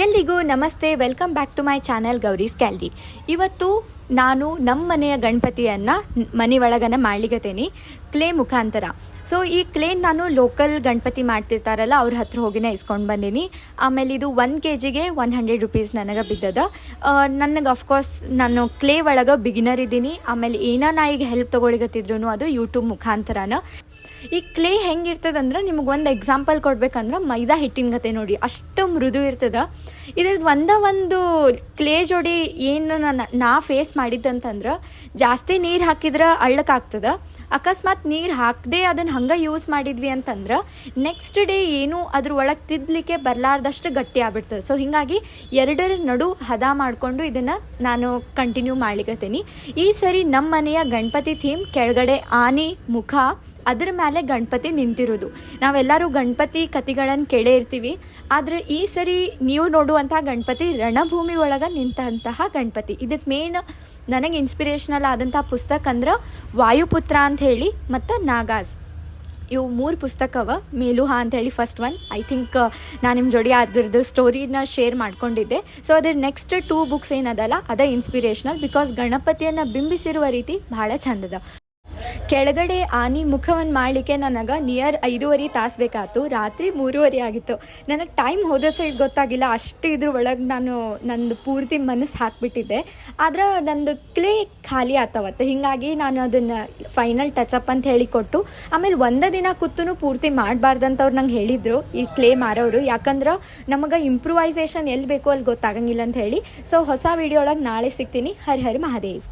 ಎಲ್ರಿಗೂ ನಮಸ್ತೆ, welcome back to my channel Gowri's gallery ಇವತ್ತು ನಾನು ನಮ್ಮ ಮನೆಯ ಗಣಪತಿಯನ್ನು ಮನೆ ಒಳಗನ ಮಾಡ್ಲಿಕತ್ತೇನಿ, ಕ್ಲೇ ಮುಖಾಂತರ. ಸೊ ಈ ಕ್ಲೇನ್ ನಾನು ಲೋಕಲ್ ಗಣಪತಿ ಮಾಡ್ತಿರ್ತಾರಲ್ಲ, ಅವ್ರ ಹತ್ರ ಹೋಗಿನೇ ಇಸ್ಕೊಂಡು ಬಂದೀನಿ. ಆಮೇಲೆ ಇದು ಒನ್ ಕೆ ಜಿಗೆ ಒನ್ ಹಂಡ್ರೆಡ್ ರುಪೀಸ್ ನನಗೆ ಬಿದ್ದದ. ನನಗೆ ಅಫ್ಕೋರ್ಸ್ ನಾನು ಕ್ಲೇ ಒಳಗೆ ಬಿಗಿನರ್ ಇದ್ದೀನಿ. ಆಮೇಲೆ ಏನೋ ನಾ ಈಗ ಹೆಲ್ಪ್ ತೊಗೊಳಿಗತ್ತಿದ್ರು ಅದು ಯೂಟ್ಯೂಬ್ ಮುಖಾಂತರನ. ಈ ಕ್ಲೇ ಹೆಂಗಿರ್ತದಂದ್ರೆ ನಿಮಗೆ ಒಂದು ಎಕ್ಸಾಂಪಲ್ ಕೊಡ್ಬೇಕಂದ್ರೆ ಮೈದಾ ಹಿಟ್ಟಿನ ಕತೆ ನೋಡಿ. ಅಷ್ಟು ಮೃದು ಇರ್ತದ. ಇದ್ರದ್ದು ಒಂದ ಒಂದು ಕ್ಲೇ ಜೋಡಿ ಏನು ನಾ ಫೇಸ್ ಮಾಡಿದ್ದಂತಂದ್ರೆ ಜಾಸ್ತಿ ನೀರು ಹಾಕಿದ್ರೆ ಅಳ್ಳಕ್ಕಾಗ್ತದ ಅಕಸ್ಮಾತ್ ನೀರು ಹಾಕದೆ ಅದನ್ನು ಹಂಗೆ ಯೂಸ್ ಮಾಡಿದ್ವಿ ಅಂತಂದ್ರೆ ನೆಕ್ಸ್ಟ್ ಡೇ ಏನು ಅದ್ರ ಒಳಗೆ ತಿದ್ದಲಿಕ್ಕೆ ಬರಲಾರ್ದಷ್ಟು ಗಟ್ಟಿ ಆಗ್ಬಿಡ್ತದೆ. ಸೊ ಹೀಗಾಗಿ ಎರಡರ ನಡು ಹದ ಮಾಡಿಕೊಂಡು ಇದನ್ನು ನಾನು ಕಂಟಿನ್ಯೂ ಮಾಡ್ಲಿಕತ್ತೀನಿ. ಈ ಸರಿ ನಮ್ಮ ಮನೆಯ ಗಣಪತಿ ಥೀಮ್ ಕೆಳಗಡೆ ಆನೆ ಮುಖ ಅದ್ರ ಮೇಲೆ ಗಣಪತಿ ನಿಂತಿರೋದು. ನಾವೆಲ್ಲರೂ ಗಣಪತಿ ಕಥೆಗಳನ್ನು ಕೇಳೇ ಇರ್ತೀವಿ. ಆದರೆ ಈ ಸರಿ ನೀವು ನೋಡುವಂತಹ ಗಣಪತಿ ರಣಭೂಮಿ ಒಳಗೆ ನಿಂತಹ ಗಣಪತಿ. ಇದಕ್ಕೆ ಮೇನ್ ನನಗೆ ಇನ್ಸ್ಪಿರೇಷನಲ್ ಆದಂಥ ಪುಸ್ತಕ ಅಂದ್ರೆ ವಾಯುಪುತ್ರ ಅಂತ ಹೇಳಿ ಮತ್ತು ನಾಗಾಸ್. ಇವು ಮೂರು ಪುಸ್ತಕವ ಮೇಲುಹಾ ಅಂತ ಹೇಳಿ ಫಸ್ಟ್ ಒನ್ ಐ ಥಿಂಕ್ ನಾನು ನಿಮ್ಮ ಜೋಡಿ ಅದ್ರದ್ದು ಸ್ಟೋರಿನ ಶೇರ್ ಮಾಡ್ಕೊಂಡಿದ್ದೆ. ಸೊ ಅದ್ರ ನೆಕ್ಸ್ಟ್ ಟೂ ಬುಕ್ಸ್ ಏನದಲ್ಲ, ಅದೇ ಇನ್ಸ್ಪಿರೇಷನಲ್ ಬಿಕಾಸ್ ಗಣಪತಿಯನ್ನು ಬಿಂಬಿಸಿರುವ ರೀತಿ ಭಾಳ ಚಂದದ. ಕೆಳಗಡೆ ಆನಿ ಮುಖವನ್ನು ಮಾಡಲಿಕ್ಕೆ ನನಗೆ ನಿಯರ್ ಐದೂವರೆ ತಾಸು ಬೇಕಾಯ್ತು. ರಾತ್ರಿ ಮೂರುವರೆ ಆಗಿತ್ತು. ನನಗೆ ಟೈಮ್ ಹೋದ ಸೈಡ್ ಗೊತ್ತಾಗಿಲ್ಲ. ಅಷ್ಟು ಇದ್ರ ಒಳಗೆ ನಾನು ನಂದು ಪೂರ್ತಿ ಮನಸ್ಸು ಹಾಕಿಬಿಟ್ಟಿದ್ದೆ. ಆದ್ರೆ ನಂದು ಕ್ಲೇ ಖಾಲಿ ಆತವತ್ತು. ಹೀಗಾಗಿ ನಾನು ಅದನ್ನು ಫೈನಲ್ ಟಚಪ್ ಅಂತ ಹೇಳಿ ಕೊಟ್ಟು, ಆಮೇಲೆ ಒಂದೇ ದಿನ ಕೂತೂ ಪೂರ್ತಿ ಮಾಡಬಾರ್ದಂತವ್ರು ನಂಗೆ ಹೇಳಿದರು, ಈ ಕ್ಲೇ ಮಾರೋರು. ಯಾಕಂದ್ರೆ ನಮಗೆ ಇಂಪ್ರೂವೈಸೇಷನ್ ಎಲ್ಲಿ ಬೇಕೋ ಅಲ್ಲಿ ಗೊತ್ತಾಗಂಗಿಲ್ಲ ಅಂತ ಹೇಳಿ. ಸೊ, ಹೊಸ ವಿಡಿಯೋ ಒಳಗೆ ನಾಳೆ ಸಿಗ್ತೀನಿ. ಹರಿ ಹರಿ ಮಹಾದೇವ್.